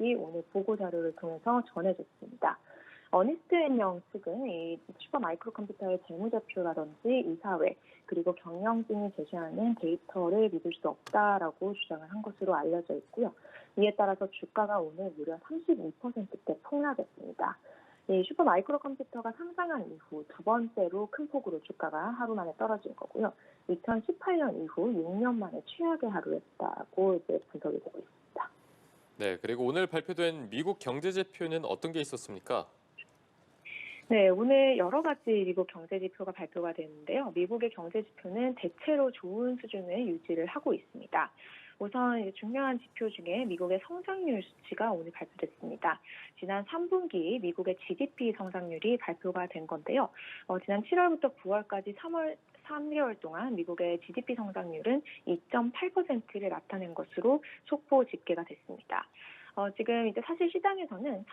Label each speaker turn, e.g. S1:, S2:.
S1: 이 오늘 보고 자료를 통해서 전해졌습니다. 어니스트 앤영 측은 이 슈퍼 마이크로 컴퓨터의 재무제표라든지 이사회 그리고 경영진이 제시하는 데이터를 믿을 수 없다라고 주장을 한 것으로 알려져 있고요. 이에 따라서 주가가 오늘 무려 32%대 폭락했습니다. 이 슈퍼 마이크로 컴퓨터가 상장한 이후 두 번째로 큰 폭으로 주가가 하루 만에 떨어진 거고요. 2018년 이후 6년 만에 최악의 하루였다고 이제 분석이 되고 있습니다.
S2: 네, 그리고 오늘 발표된 미국 경제 지표는 어떤 게 있었습니까?
S1: 네, 오늘 여러 가지 미국 경제 지표가 발표가 됐는데요. 미국의 경제 지표는 대체로 좋은 수준을 유지를 하고 있습니다. 우선 중요한 지표 중에 미국의 성장률 수치가 오늘 발표됐습니다. 지난 3분기 미국의 GDP 성장률이 발표가 된 건데요. 어, 지난 7월부터 9월까지 3월 3개월 동안 미국의 GDP 성장률은 2.8%를 나타낸 것으로 속보 집계가 됐습니다. 어, 지금 이제 사실 시장에서는